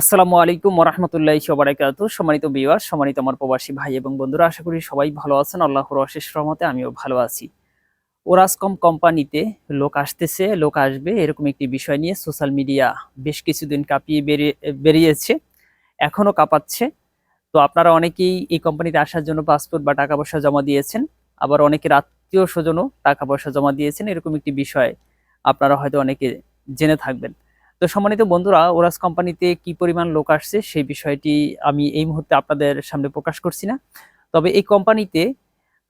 আসসালামু আলাইকুম ওরহামতুল্লাহ সবারাকাতু সম্মানিত বিওয়ার সম্মানিত আমার প্রবাসী ভাই এবং বন্ধুরা, আশা করি সবাই ভালো আছেন। আল্লাহর অশেষ রহমতে আমিও ভালো আছি। ওরাসকম কোম্পানিতে লোক আসতেছে, লোক আসবে এরকম একটি বিষয় নিয়ে সোশ্যাল মিডিয়া বেশ কিছুদিন কাঁপিয়ে বেরিয়ে, বেরিয়েছে এখনও কাঁপাচ্ছে। তো আপনারা অনেকেই এই কোম্পানিতে আসার জন্য পাসপোর্ট বা টাকা পয়সা জমা দিয়েছেন, আবার অনেকের আত্মীয় স্বজনও টাকা পয়সা জমা দিয়েছেন, এরকম একটি বিষয় আপনারা হয়তো অনেকে জেনে থাকবেন। তো সম্মানিত বন্ধুরা, ওরাস কোম্পানিতে কি পরিমাণ লোক আসছে সেই বিষয়টি আমি এই মুহূর্তে আপনাদের সামনে প্রকাশ করছি না। তবে এই কোম্পানিতে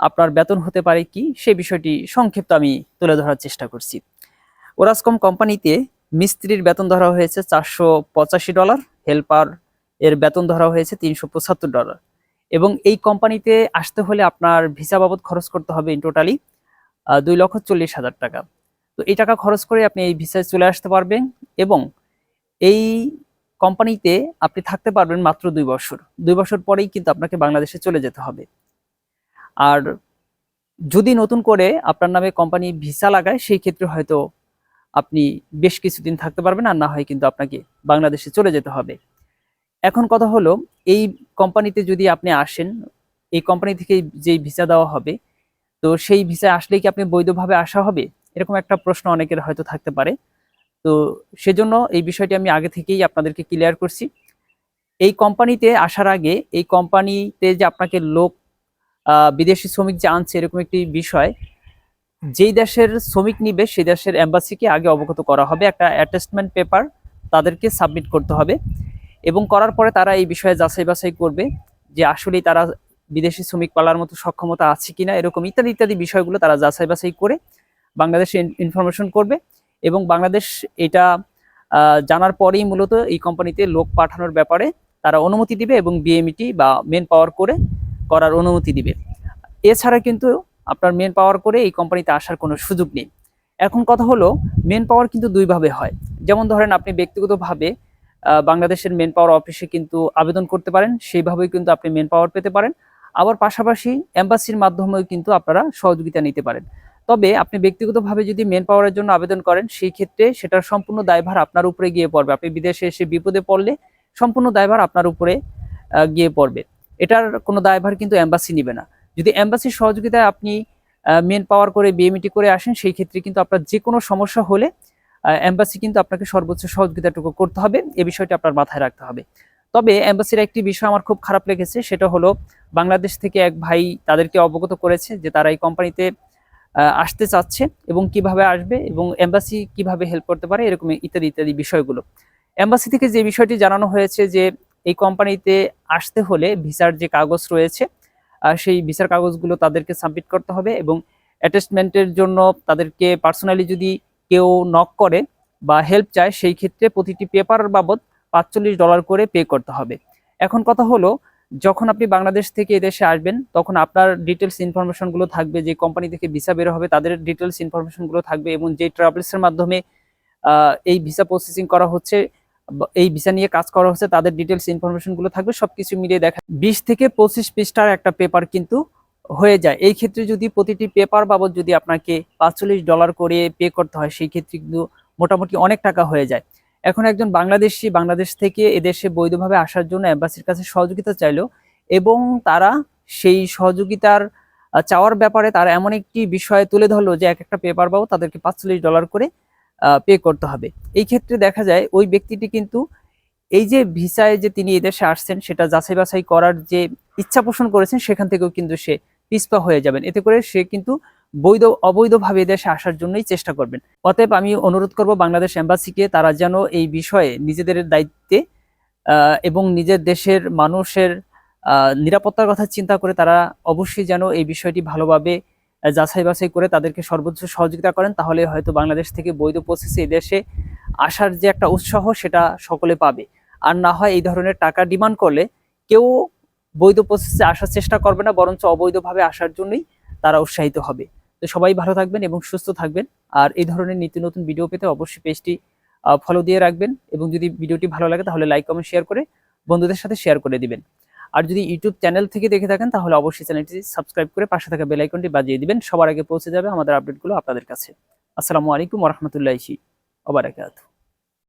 আপনার বেতন হতে পারে কি সেই বিষয়টি সংক্ষিপ্ত আমি তুলে ধরার চেষ্টা করছি। ওরাসকম কোম্পানিতে মিস্ত্রির বেতন ধরা হয়েছে চারশো পঁচাশি ডলার, হেল্পার এর বেতন ধরা হয়েছে তিনশো পঁচাত্তর ডলার। এবং এই কোম্পানিতে আসতে হলে আপনার ভিসা বাবদ খরচ করতে হবে ইন টোটালি দুই লক্ষ চল্লিশ হাজার টাকা। তো এই টাকা খরচ করে আপনি এই ভিসায় চলে আসতে পারবেন এবং এই কোম্পানিতে আপনি থাকতে পারবেন মাত্র দুই বছর। দুই বছর পরেই কিন্তু আপনাকে বাংলাদেশে চলে যেতে হবে। আর যদি নতুন করে আপনার নামে কোম্পানি ভিসা লাগায়, সেই ক্ষেত্রে হয়তো আপনি বেশ কিছুদিন থাকতে পারবেন আর না হয় কিন্তু আপনাকে বাংলাদেশে চলে যেতে হবে। এখন কথা হলো, এই কোম্পানিতে যদি আপনি আসেন, এই কোম্পানি থেকে যেই ভিসা দেওয়া হবে, তো সেই ভিসায় আসলে কি আপনি বৈধভাবে আসা হবে? এরকম একটা প্রশ্ন অনেকের হয়তো থাকতে পারে। তো সেজন্য এই বিষয়টি আমি আগে থেকেই আপনাদেরকে ক্লিয়ার করছি। এই কোম্পানিতে আসার আগে, এই কোম্পানিতে যে আপনাকে লোক বিদেশি শ্রমিক যে আনছে, এরকম একটি বিষয়, যেই দেশের শ্রমিক নিবে সেই দেশের এম্বাসিকে আগে অবগত করা হবে। একটা অ্যাটাচমেন্ট পেপার তাদেরকে সাবমিট করতে হবে এবং করার পরে তারা এই বিষয়ে যাচাই বাছাই করবে যে আসলেই তারা বিদেশি শ্রমিক পালার মতো সক্ষমতা আছে কিনা, এরকম ইত্যাদি ইত্যাদি বিষয়গুলো তারা যাচাই বাছাই করে বাংলাদেশে ইনফরমেশন করবে এবং বাংলাদেশ এটা জানার পরেই মূলত এই কোম্পানিতে লোক পাঠানোর ব্যাপারে তারা অনুমতি দিবে এবং বিএমইটি বা মেন পাওয়ার করে করার অনুমতি দিবে। এছাড়া কিন্তু আপনার মেন পাওয়ার করে এই কোম্পানিতে আসার কোনো সুযোগ নেই। এখন কথা হলো মেন পাওয়ার কিন্তু দুইভাবে হয়। যেমন ধরেন আপনি ব্যক্তিগতভাবে বাংলাদেশের মেন পাওয়ার অফিসে কিন্তু আবেদন করতে পারেন সেইভাবেই কিন্তু আপনি মেন পাওয়ার পেতে পারেন। আবার পাশাপাশি এম্বাসির মাধ্যমেও কিন্তু আপনারা সহযোগিতা নিতে পারেন। তবে আপনি ব্যক্তিগতভাবে যদি মেন পাওয়ারের জন্য আবেদন করেন, সেই ক্ষেত্রে সেটার সম্পূর্ণ দায়ভার আপনার উপরে গিয়ে পড়বে। আপনি বিদেশে এসে বিপদে পড়লে সম্পূর্ণ দায়ভার আপনার উপরে গিয়ে পড়বে। এটার কোনো দায়ভার কিন্তু অ্যাম্বাসি নিবে না। যদি অ্যাম্বাসির সহযোগিতায় আপনি মেন পাওয়ার করে বিএমইটি করে আসেন, সেই ক্ষেত্রে কিন্তু আপনার যে কোনো সমস্যা হলে এম্বাসি কিন্তু আপনাকে সর্বোচ্চ সহযোগিতাটুকু করতে হবে। এ বিষয়টি আপনার মাথায় রাখতে হবে। তবে এম্বাসির একটি বিষয় আমার খুব খারাপ লেগেছে, সেটা হলো বাংলাদেশ থেকে এক ভাই তাদেরকে অবগত করেছে যে তারা এই কোম্পানিতে আসতে চাচ্ছে এবং কীভাবে আসবে এবং এম্বাসি কীভাবে হেল্প করতে পারে, এরকম ইত্যাদি ইত্যাদি বিষয়গুলো। এম্বাসি থেকে যে বিষয়টি জানানো হয়েছে যে এই কোম্পানিতে আসতে হলে ভিসার যে কাগজ রয়েছে সেই ভিসার কাগজগুলো তাদেরকে সাবমিট করতে হবে এবং অ্যাটাচমেন্টের জন্য তাদেরকে পার্সোনালি যদি কেউ নক করে বা হেল্প চায়, সেই ক্ষেত্রে প্রতিটি পেপার বাবদ পাঁচচল্লিশ ডলার করে পে করতে হবে। এখন কথা হলো যখন আপনি বাংলাদেশ থেকে এদেশে আসবেন, তখন আপনার ডিটেলস ইনফরমেশনগুলো থাকবে যে কোম্পানি থেকে ভিসা বের হবে, তাদের ডিটেলস ইনফরমেশনগুলো থাকবে এবং যে ট্রাভেলসের মাধ্যমে এই ভিসা প্রসেসিং করা হচ্ছে এই ভিসা নিয়ে কাজ করা হচ্ছে, তাদের ডিটেলস ইনফরমেশনগুলো থাকবে, সবকিছু মিলিয়ে দেখা বিশ থেকে পঁচিশ পৃষ্ঠার একটা পেপার কিন্তু হয়ে যায়। এই ক্ষেত্রে যদি প্রতিটি পেপার বাবদ যদি আপনাকে পাঁচচল্লিশ ডলার করে পে করতে হয়, সেই ক্ষেত্রে কিন্তু মোটামুটি অনেক টাকা হয়ে যায়। এখন একজন বাংলাদেশি বাংলাদেশ থেকে এদেশে বৈধভাবে আসার জন্য অ্যাম্বাসির কাছে সহযোগিতা চাইলো এবং তারা সেই সহযোগিতার চাওয়ার ব্যাপারে তারা এমন একটি বিষয় তুলে ধরলো যে এক একটা পেপার বাবদ তাদেরকে পাঁচচল্লিশ ডলার করে পে করতে হবে। এই ক্ষেত্রে দেখা যায় ওই ব্যক্তিটি কিন্তু এই যে ভিসায় যে তিনি এদেশে আসছেন সেটা যাচাই বাছাই করার যে ইচ্ছা পোষণ করেছেন সেখান থেকেও কিন্তু সে পিছপা হয়ে যাবেন। এতে করে সে কিন্তু বৈধ, অবৈধভাবে দেশে আসার জন্যই চেষ্টা করবেন। অতএব আমি অনুরোধ করব বাংলাদেশ এম্বাসিকে, তারা যেন এই বিষয়ে নিজেদের দায়িত্বে এবং নিজের দেশের মানুষের নিরাপত্তার কথা চিন্তা করে তারা অবশ্যই যেন এই বিষয়টি ভালোভাবে যাচাই বাছাই করে তাদেরকে সর্বোচ্চ সহযোগিতা করেন, তাহলে হয়তো বাংলাদেশ থেকে বৈধ প্রসেসে দেশে আসার যে একটা উৎসাহ সেটা সকলে পাবে। আর না হয় এই ধরনের টাকা ডিমান্ড করলে কেউ বৈধ প্রসেসে আসার চেষ্টা করবে না, বরঞ্চ অবৈধভাবে আসার জন্যই তারা উৎসাহিত হবে। তো সবাই ভালো থাকবেন এবং সুস্থ থাকবেন। আর এই ধরনের নিত্য নতুন ভিডিও পেতে অবশ্যই পেজটি ফলো দিয়ে রাখবেন এবং যদি ভিডিওটি ভালো লাগে তাহলে লাইক কমেন্ট শেয়ার করে বন্ধুদের সাথে শেয়ার করে দিবেন। আর যদি ইউটিউব চ্যানেল থেকে দেখে থাকেন তাহলে অবশ্যই চ্যানেলটি সাবস্ক্রাইব করে পাশে থাকা বেলাইকনটি বাজিয়ে দিবেন। সবার আগে পৌঁছে যাবে আমাদের আপডেটগুলো আপনাদের কাছে। আসসালামু আলাইকুম রহমতুল্লাহি ওবারাকাতু